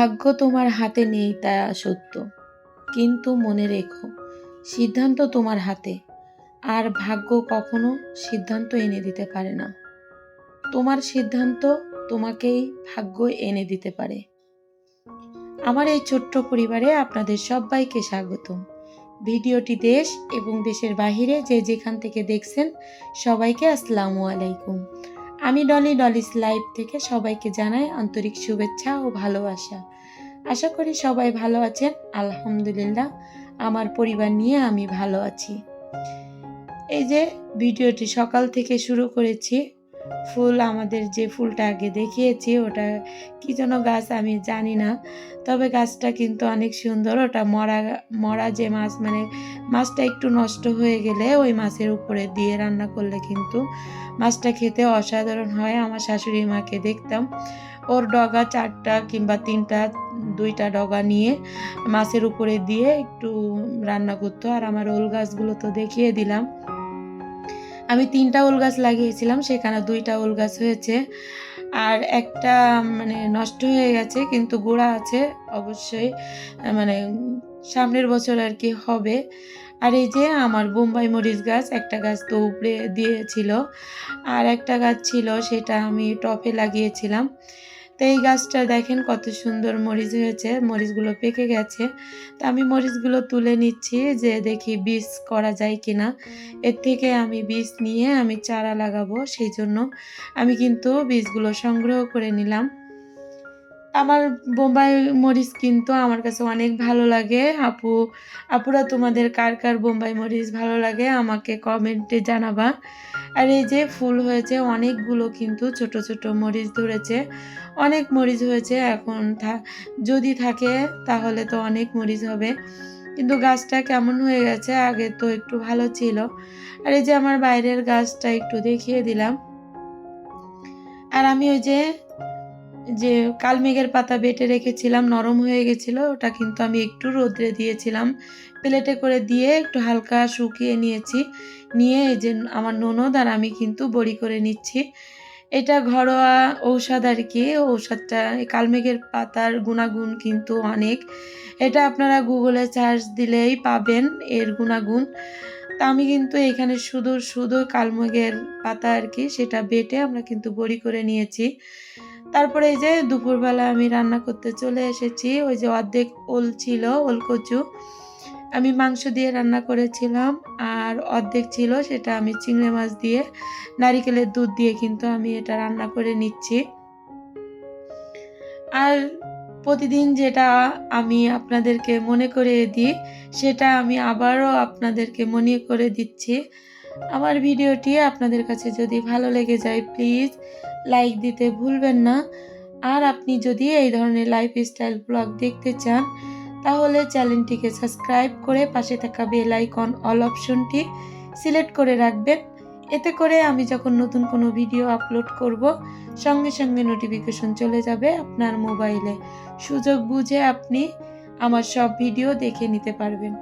ভাগ্য তোমার হাতে নেই তা সত্য। কিন্তু মনে রেখো, সিদ্ধান্ত তোমার হাতে। আর ভাগ্য কখনো সিদ্ধান্ত এনে দিতে পারে না। তোমার সিদ্ধান্ত তোমাকেই ভাগ্য এনে দিতে পারে। আমার এই ছোট্ট পরিবারে আপনাদের সবাইকে স্বাগতম। ভিডিওটি দেশ এবং দেশের বাহিরে যে যেখান থেকে দেখছেন সবাইকে আসসালামু আলাইকুম। আমি ডলি ডলিস লাইভ থেকে সবাইকে জানাই আন্তরিক শুভেচ্ছা ও ভালোবাসা। আশা করি সবাই ভালো আছেন। আলহামদুলিল্লাহ, আমার পরিবার নিয়ে আমি ভালো আছি। এই যে ভিডিওটি সকাল থেকে শুরু করেছি, ফুল আমাদের যে ফুলটা আগে দেখিয়েছি, ওটা কি যেন গাছ আমি জানি না, তবে গাছটা কিন্তু অনেক সুন্দর, ওটা মরা মরা যে মাছ মানে মাছটা একটু নষ্ট হয়ে গেলে ওই মাছের উপরে দিয়ে রান্না করলে কিন্তু মাছটা খেতে অসাধারণ হয়। আমার শাশুড়ি মাকে দেখতাম ওর ডগা চারটা কিংবা তিনটা, দুইটা ডগা নিয়ে মাছের উপরে দিয়ে একটু রান্না করতো। আর আমার ওল গাছগুলো তো দেখিয়ে দিলাম। আমি তিনটা ওল গাছ লাগিয়েছিলাম, সেখানে দুইটা ওল গাছ হয়েছে। আর একটা মানে নষ্ট হয়ে গেছে, কিন্তু গোড়া আছে অবশ্যই মানে সামনের বছর আর কি হবে। আর এই যে আমার বোম্বাই মরিচ গাছ, একটা গাছ তো উপরে দিয়েছিল। আর একটা গাছ ছিল, সেটা আমি টপে লাগিয়েছিলাম। তো এই গাছটা দেখেন কত সুন্দর মরিচ হয়েছে, মরিচগুলো পেকে গেছে। তা আমি মরিচগুলো তুলে নিচ্ছি যে দেখি বীজ করা যায় কিনা। এর থেকে আমি বীজ নিয়ে আমি চারা লাগাবো, সেই জন্য আমি কিন্তু বীজগুলো সংগ্রহ করে নিলাম। আমার বোম্বাই মরিচ কিন্তু আমার কাছে অনেক ভালো লাগে। আপু, আপুরা তোমাদের কার কার বোম্বাই মরিচ ভালো লাগে আমাকে কমেন্টে জানাবা। আর এই যে ফুল হয়েছে, অনেকগুলো কিন্তু ছোট ছোট মরিচ ধরেছে। অনেক মরিচ হয়েছে এখন থা- যদি থাকে তাহলে তো অনেক মরিচ হবে। কিন্তু গাছটা কেমন হয়ে গেছে আগে তো একটু ভালো ছিল। আর এই যে আমার বাইরের গাছটা একটু দেখিয়ে দিলাম। আর আমি ওই যে যে কালমেঘের পাতা বেটে রেখেছিলাম, নরম হয়ে গেছিল, ওটা কিন্তু আমি একটু রোদ্রে দিয়েছিলাম। প্লেটে করে দিয়ে একটু হালকা শুকিয়ে নিয়েছি। নিয়ে এই যে আমার ননদ আর আমি কিন্তু বড়ি করে নিচ্ছি। এটা ঘরোয়া ঔষধ আর কি ঔষধটা কালমেঘের পাতার গুণাগুণ কিন্তু অনেক। এটা আপনারা গুগলে সার্চ দিলেই পাবেন এর গুণাগুণ। তা আমি কিন্তু এখানে শুধু শুধু কালমেঘের পাতা আর কি, সেটা বেটে আমরা কিন্তু বড়ি করে নিয়েছি। তারপরে এই যে দুপুরবেলা আমি রান্না করতে চলে এসেছি, ওই যে অর্ধেক ওল ছিল, ওল কচু। আমি মাংস দিয়ে রান্না করেছিলাম, আর অর্ধেক ছিল সেটা আমি চিংড়ি মাছ দিয়ে, নারিকেলের দুধ দিয়ে কিন্তু আমি এটা রান্না করে নিচ্ছি। আর প্রতিদিন যেটা আমি আপনাদেরকে মনে করে দিই, সেটা আমি আবারও আপনাদেরকে মনে করে দিচ্ছি। আমার ভিডিওটি আপনাদের কাছে যদি ভালো লেগে যায়, প্লিজ লাইক দিতে ভুলবেন না। আর আপনি যদি এই ধরনের লাইফস্টাইল ব্লগ দেখতে চান, তাহলে চ্যানেলটিকে সাবস্ক্রাইব করে পাশে থাকা বেল আইকন অল অপশনটি সিলেক্ট করে রাখবেন। এতে করে আমি যখন নতুন কোনো ভিডিও আপলোড করব, সঙ্গে সঙ্গে নোটিফিকেশন চলে যাবে আপনার মোবাইলে সুযোগ বুঝে আপনি আমার সব ভিডিও দেখে নিতে পারবেন।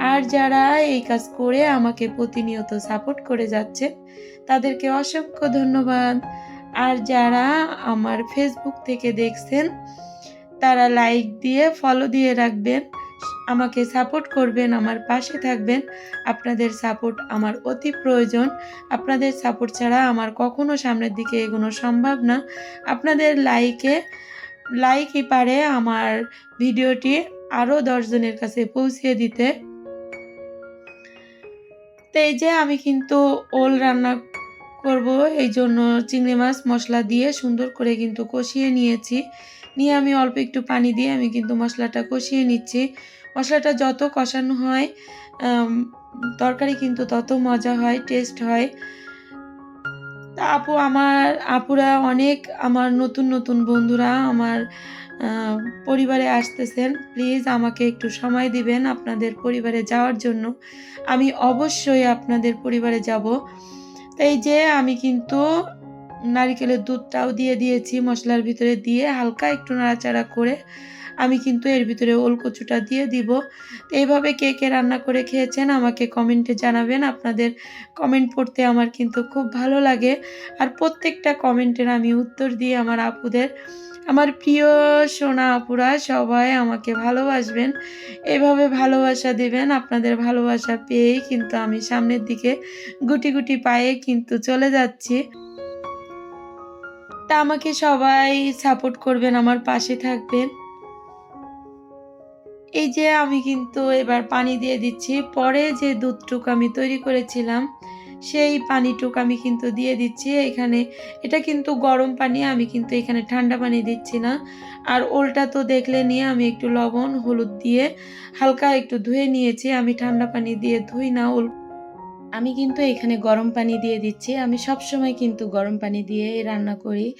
আর যারা এই কাজ করে আমাকে প্রতিনিয়ত সাপোর্ট করে যাচ্ছে তাদেরকে অসংখ্য ধন্যবাদ। আর যারা আমার ফেসবুক থেকে দেখছেন, তারা লাইক দিয়ে ফলো দিয়ে রাখবেন, আমাকে সাপোর্ট করবেন, আমার পাশে থাকবেন। আপনাদের সাপোর্ট আমার অতি প্রয়োজন। আপনাদের সাপোর্ট ছাড়া আমার কখনো সামনের দিকে এগোনো সম্ভব না। আপনাদের লাইকে লাইকই পারে আমার ভিডিওটি আরও দশজনের কাছে পৌঁছিয়ে দিতে। তো এই যে আমি কিন্তু ওল রান্না করব, এই জন্য চিংড়ি মাছ মশলা দিয়ে সুন্দর করে কিন্তু কষিয়ে নিয়েছি। নিয়ে আমি অল্প একটু পানি দিয়ে আমি কিন্তু মশলাটা কষিয়ে নিচ্ছি। মশলাটা যত কষানো হয় তরকারি কিন্তু তত মজা হয় টেস্ট হয়। তা আপু, আমার আপুরা অনেক, আমার নতুন নতুন বন্ধুরা আমার পরিবারে আসতেছেন। প্লিজ আমাকে একটু সময় দিবেন আপনাদের পরিবারে যাওয়ার জন্য। আমি অবশ্যই আপনাদের পরিবারে যাব। তাই যে আমি কিন্তু নারিকেলের দুধটাও দিয়ে দিয়েছি, মশলার ভিতরে দিয়ে হালকা একটু নাড়াচাড়া করে আমি কিন্তু এর ভিতরে ওল কচুটা দিয়ে দিব। এইভাবে কে কে রান্না করে খেয়েছেন আমাকে কমেন্টে জানাবেন। আপনাদের কমেন্ট পড়তে আমার কিন্তু খুব ভালো লাগে। আর প্রত্যেকটা কমেন্টের আমি উত্তর দিই আমার আপুদের। আমার প্রিয় সোনা আপুরা, সবাই আমাকে ভালোবাসবেন। এভাবে ভালোবাসা দেবেন, আপনাদের ভালোবাসা পেয়েই কিন্তু আমি সামনের দিকে গুটি গুটি পায়ে কিন্তু চলে যাচ্ছি। তা আমাকে সবাই সাপোর্ট করবেন, আমার পাশে থাকবেন। এই যে আমি কিন্তু এবার পানি দিয়ে দিচ্ছি, পরে যে দুধটুক আমি তৈরি করেছিলাম সেই পানিটুক আমি কিন্তু দিয়ে দিচ্ছি, এখানে এটা কিন্তু গরম পানি, আমি কিন্তু এখানে ঠান্ডা পানি দিচ্ছি না। আর ওলটা তো দেখলে নিয়ে আমি একটু লবণ, হলুদ দিয়ে হালকা একটু ধুয়ে নিয়েছি, আমি ঠান্ডা পানি দিয়ে ধুই না ওল। আমি কিন্তু এখানে গরম পানি দিয়ে দিচ্ছি, আমি সব সময় কিন্তু গরম পানি দিয়ে রান্না করি।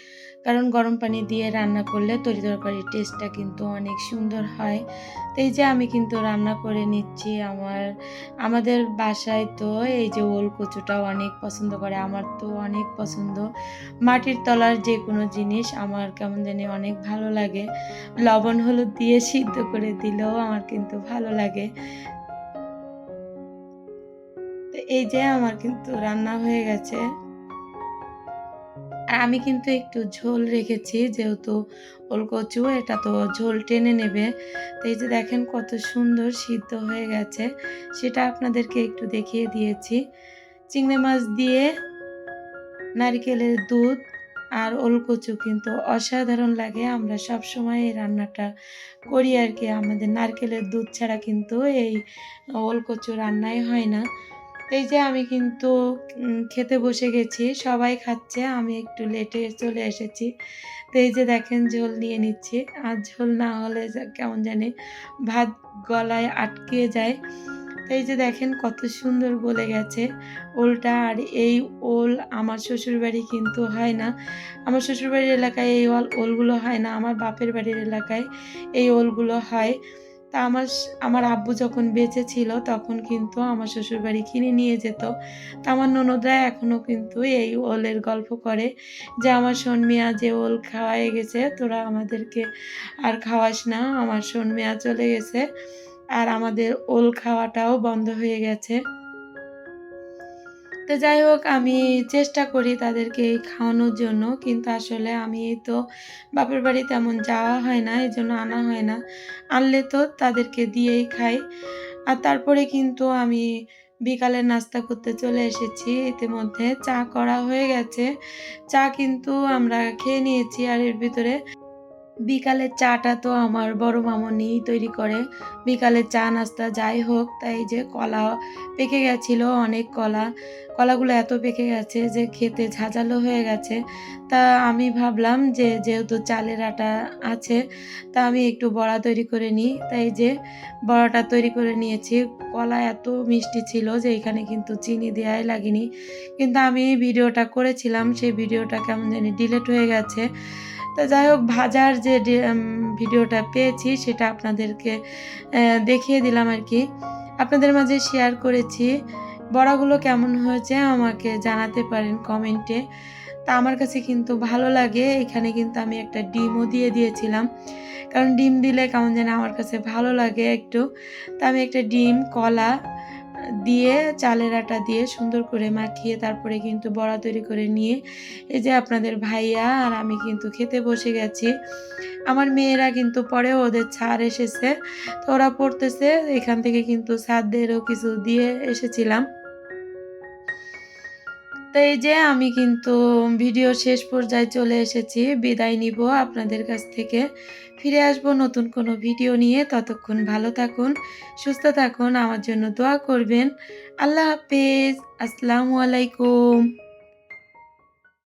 কারণ গরম পানি দিয়ে রান্না করলে তরি তরকারির টেস্টটা কিন্তু অনেক সুন্দর হয়। তো এই যে আমি কিন্তু রান্না করে নিচ্ছি আমার, আমাদের বাসায় তো এই যে ওল কচুটা অনেক পছন্দ করে, আমার তো অনেক পছন্দ। মাটির তলার যে কোনো জিনিস আমার কেমন জানি অনেক ভালো লাগে। লবণ, হলুদ দিয়ে সিদ্ধ করে দিলেও আমার কিন্তু ভালো লাগে। এই যে আমার কিন্তু রান্না হয়ে গেছে। আর আমি কিন্তু একটু ঝোল রেখেছি, যেহেতু ওলকচু এটা তো ঝোল টেনে নেবে। তো এই যে দেখেন কত সুন্দর সিদ্ধ হয়ে গেছে, সেটা আপনাদেরকে একটু দেখিয়ে দিয়েছি। চিংড়ি মাছ দিয়ে নারকেলের দুধ আর ওলকচু কিন্তু অসাধারণ লাগে। আমরা সব সময় এই রান্নাটা করি আর কি। আমাদের নারকেলের দুধ ছাড়া কিন্তু এই ওলকচু রান্নাই হয় না। এই যে আমি কিন্তু খেতে বসে গেছি, সবাই খাচ্ছে, আমি একটু লেটে চলে এসেছি। তো এই যে দেখেন ঝোল নিয়ে নিচ্ছি, আর ঝোল না হলে কেমন জানি ভাত গলায় আটকে যায়। তো এই যে দেখেন কত সুন্দর গলে গেছে ওলটা, আর এই ওল আমার শ্বশুরবাড়ি কিন্তু হয় না। আমার শ্বশুরবাড়ির এলাকায় এই ওল ওলগুলো হয় না, আমার বাপের বাড়ির এলাকায় এই ওলগুলো হয়। তা আমার আমার আব্বু যখন বেঁচে ছিল তখন কিন্তু আমার শ্বশুরবাড়ি কিনে নিয়ে যেত। তা আমার ননদরা এখনও কিন্তু এই ওলের গল্প করে যে, আমার শোন মিয়া যে ওল খাওয়াই গেছে, তোরা আমাদেরকে আর খাওয়াস না। আমার শোন মিয়া চলে গেছে, আর আমাদের ওল খাওয়াটাও বন্ধ হয়ে গেছে। তো যাই হোক, আমি চেষ্টা করি তাদেরকে এই খাওয়ানোর জন্য। কিন্তু আসলে আমি তো বাপের বাড়ি তেমন যাওয়া হয় না, এই জন্য আনা হয় না। আনলে তো তাদেরকে দিয়েই খাই। আর তারপরে কিন্তু আমি বিকালে নাস্তা করতে চলে এসেছি। ইতিমধ্যে চা করা হয়ে গেছে। চা কিন্তু আমরা খেয়ে নিয়েছি আর এর ভিতরে বিকালের চাটা তো আমার বড় মামনিই তৈরি করে। বিকালে চা, নাস্তা যাই হোক, তাই যে কলা পেকে গেছিল, অনেক কলা। কলাগুলো এত পেকে গেছে যে খেতে ঝাঁঝালো হয়ে গেছে। তা আমি ভাবলাম যে যেহেতু চালের আটা আছে, তা আমি একটু বড়া তৈরি করে নিই। তাই যে বড়াটা তৈরি করে নিয়েছি। কলা এত মিষ্টি ছিল যে এখানে কিন্তু চিনি দেওয়াই লাগেনি। কিন্তু আমি ভিডিওটা করেছিলাম, সেই ভিডিওটা কেমন জানি ডিলেট হয়ে গেছে। তো যাই হোক, ভাজার যে ভিডিওটা পেয়েছি সেটা আপনাদেরকে দেখিয়ে দিলাম আর কি। আপনাদের মাঝে শেয়ার করেছি। বড়াগুলো কেমন হয়েছে আমাকে জানাতে পারেন কমেন্টে তা আমার কাছে কিন্তু ভালো লাগে। এখানে কিন্তু আমি একটা ডিমও দিয়ে দিয়েছিলাম। কারণ ডিম দিলে কেমন যেন আমার কাছে ভালো লাগে একটু। তা আমি একটা ডিম, কলা দিয়ে, চালের আটা দিয়ে সুন্দর করে মাখিয়ে তারপরে কিন্তু বড়া তৈরি করে নিয়ে, এই যে আপনাদের ভাইয়া আর আমি কিন্তু খেতে বসে গেছি। আমার মেয়েরা কিন্তু পরে ওদের ছাড় এসেছে। তো ওরা পড়তেছে, এখান থেকে কিন্তু ছাদদেরও কিছু দিয়ে এসেছিলাম। তো এই যে আমি কিন্তু ভিডিও শেষ পর্যায়ে চলে এসেছি। বিদায় নিব আপনাদের কাছ থেকে। ফিরে আসব নতুন কোনো ভিডিও নিয়ে। ততক্ষণ ভালো থাকুন, সুস্থ থাকুন, আমার জন্য দোয়া করবেন। আল্লাহ হাফেজ। আসসালামু আলাইকুম।